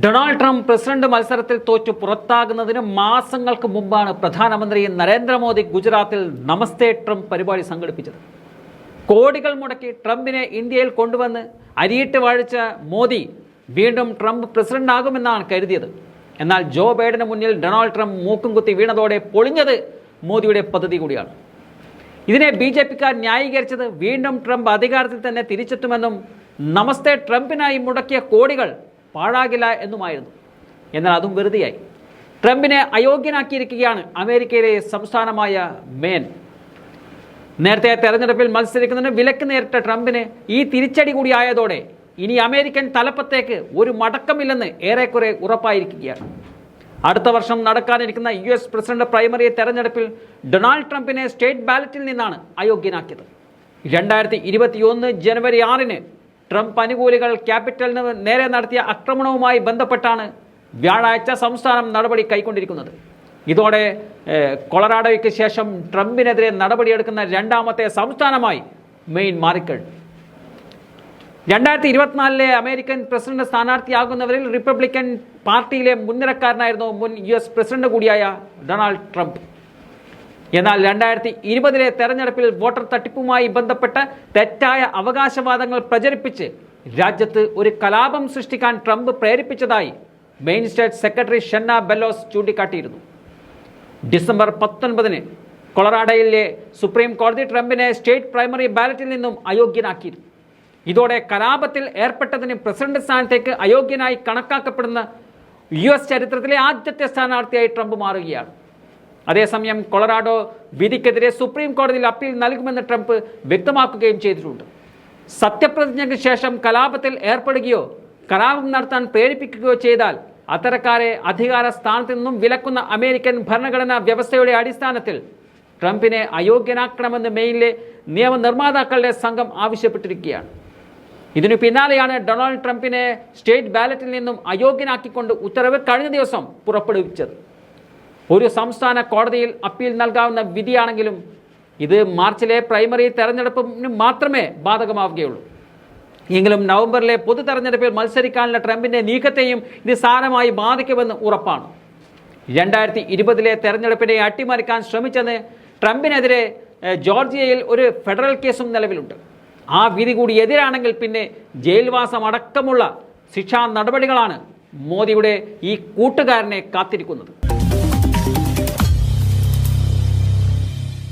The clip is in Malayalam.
ഡൊണാൾഡ് ട്രംപ് പ്രസിഡന്റ് മത്സരത്തിൽ തോറ്റു പുറത്താകുന്നതിന് മാസങ്ങൾക്ക് മുമ്പാണ് പ്രധാനമന്ത്രി നരേന്ദ്രമോദി ഗുജറാത്തിൽ നമസ്തേ ട്രംപ് പരിപാടി സംഘടിപ്പിച്ചത്. കോടികൾ മുടക്കി ട്രംപിനെ ഇന്ത്യയിൽ കൊണ്ടുവന്ന് അരിയിട്ട് വാഴിച്ച മോദി വീണ്ടും ട്രംപ് പ്രസിഡന്റ് ആകുമെന്നാണ് കരുതിയത്. എന്നാൽ ജോ ബൈഡന് മുന്നിൽ ഡൊണാൾഡ് ട്രംപ് മൂക്കും കുത്തി വീണതോടെ പൊളിഞ്ഞത് മോദിയുടെ പദ്ധതി കൂടിയാണ്. ഇതിനെ ബി ജെ പിക്കാർ ന്യായീകരിച്ചത് വീണ്ടും ട്രംപ് അധികാരത്തിൽ തന്നെ തിരിച്ചെത്തുമെന്നും നമസ്തേ ട്രംപിനായി മുടക്കിയ കോടികൾ പാഴാകില്ല എന്നുമായിരുന്നു. എന്നാൽ അതും വെറുതെയായി. ട്രംപിനെ അയോഗ്യനാക്കിയിരിക്കുകയാണ് അമേരിക്കയിലെ സംസ്ഥാനമായ മേൻ. നേരത്തെ തെരഞ്ഞെടുപ്പിൽ മത്സരിക്കുന്നതിന് വിലക്ക് നേരിട്ട ട്രംപിന് ഈ തിരിച്ചടി കൂടി ആയതോടെ ഇനി അമേരിക്കൻ തലപ്പത്തേക്ക് ഒരു മടക്കമില്ലെന്ന് ഏറെക്കുറെ ഉറപ്പായിരിക്കുകയാണ്. അടുത്ത വർഷം നടക്കാനിരിക്കുന്ന യു എസ് പ്രസിഡന്റ് പ്രൈമറി തെരഞ്ഞെടുപ്പിൽ ഡൊണാൾഡ് ട്രംപിനെ സ്റ്റേറ്റ് ബാലറ്റിൽ നിന്നാണ് അയോഗ്യനാക്കിയത്. രണ്ടായിരത്തി ഇരുപത്തിയൊന്ന് ജനുവരി ആറിന് ട്രംപ് അനുകൂലികൾ ക്യാപിറ്റലിന് നേരെ നടത്തിയ ആക്രമണവുമായി ബന്ധപ്പെട്ടാണ് വ്യാഴാഴ്ച സംസ്ഥാനം നടപടി കൈക്കൊണ്ടിരിക്കുന്നത്. ഇതോടെ കൊളറാഡോയ്ക്ക് ശേഷം ട്രംപിനെതിരെ നടപടിയെടുക്കുന്ന രണ്ടാമത്തെ സംസ്ഥാനമായി മെയിൻ മാറിക്കഴിഞ്ഞു. രണ്ടായിരത്തി ഇരുപത്തിനാലിലെ അമേരിക്കൻ പ്രസിഡന്റ് സ്ഥാനാർത്ഥിയാകുന്നവരിൽ റിപ്പബ്ലിക്കൻ പാർട്ടിയിലെ മുൻനിരക്കാരനായിരുന്നു മുൻ യു എസ് പ്രസിഡന്റ് കൂടിയായ ഡൊണാൾഡ് ട്രംപ്. എന്നാൽ രണ്ടായിരത്തി ഇരുപതിലെ തെരഞ്ഞെടുപ്പിൽ വോട്ടർ തട്ടിപ്പുമായി ബന്ധപ്പെട്ട് തെറ്റായ അവകാശവാദങ്ങൾ പ്രചരിപ്പിച്ച് രാജ്യത്ത് ഒരു കലാപം സൃഷ്ടിക്കാൻ Trump പ്രേരിപ്പിച്ചതായി Maine state secretary Shenna Bellows ചൂണ്ടിക്കാട്ടിയിരുന്നു. December പത്തൊൻപതിന് കൊളറാഡയിലെ സുപ്രീം കോടതി ട്രംപിനെ സ്റ്റേറ്റ് പ്രൈമറി ബാലറ്റിൽ നിന്നും അയോഗ്യനാക്കിയിരുന്നു. ഇതോടെ കലാപത്തിൽ ഏർപ്പെട്ടതിന് പ്രസിഡന്റ് സ്ഥാനത്തേക്ക് അയോഗ്യനായി കണക്കാക്കപ്പെടുന്ന യു എസ് ചരിത്രത്തിലെ ആദ്യത്തെ സ്ഥാനാർത്ഥിയായി ട്രംപ് മാറുകയാണ്. അതേസമയം കൊളറാഡോ വിധിക്കെതിരെ സുപ്രീം കോടതിയിൽ അപ്പീൽ നൽകുമെന്ന് ട്രംപ് വ്യക്തമാക്കുകയും ചെയ്തിട്ടുണ്ട്. സത്യപ്രതിജ്ഞയ്ക്ക് ശേഷം കലാപത്തിൽ ഏർപ്പെടുകയോ കലാപം നടത്താൻ പ്രേരിപ്പിക്കുകയോ ചെയ്താൽ അത്തരക്കാരെ അധികാര സ്ഥാനത്ത് നിന്നും വിലക്കുന്ന അമേരിക്കൻ ഭരണഘടനാ വ്യവസ്ഥയുടെ അടിസ്ഥാനത്തിൽ ട്രംപിനെ അയോഗ്യനാക്കണമെന്ന് മെയിനിലെ നിയമനിർമ്മാതാക്കളുടെ സംഘം ആവശ്യപ്പെട്ടിരിക്കുകയാണ്. ഇതിനു പിന്നാലെയാണ് ഡൊണാൾഡ് ട്രംപിനെ സ്റ്റേറ്റ് ബാലറ്റിൽ നിന്നും അയോഗ്യനാക്കിക്കൊണ്ട് ഉത്തരവ് കഴിഞ്ഞ ദിവസം പുറപ്പെടുവിച്ചത്. ഒരു സംസ്ഥാന കോടതിയിൽ അപ്പീൽ നൽകാവുന്ന വിധിയാണെങ്കിലും ഇത് മാർച്ചിലെ പ്രൈമറി തെരഞ്ഞെടുപ്പിന് മാത്രമേ ബാധകമാവുകയുള്ളൂ. എങ്കിലും നവംബറിലെ പൊതു തെരഞ്ഞെടുപ്പിൽ മത്സരിക്കാനുള്ള ട്രംപിന്റെ നീക്കത്തെയും ഇത് സാരമായി ബാധിക്കുമെന്ന് ഉറപ്പാണ്. രണ്ടായിരത്തി ഇരുപതിലെ തെരഞ്ഞെടുപ്പിനെ അട്ടിമറിക്കാൻ ശ്രമിച്ചെന്ന് ട്രംപിനെതിരെ ജോർജിയയിൽ ഒരു ഫെഡറൽ കേസും നിലവിലുണ്ട്. ആ വിധി കൂടി എതിരാണെങ്കിൽ പിന്നെ ജയിൽവാസം അടക്കമുള്ള ശിക്ഷാ നടപടികളാണ് മോദിയുടെ ഈ കൂട്ടുകാരനെ കാത്തിരിക്കുന്നത്.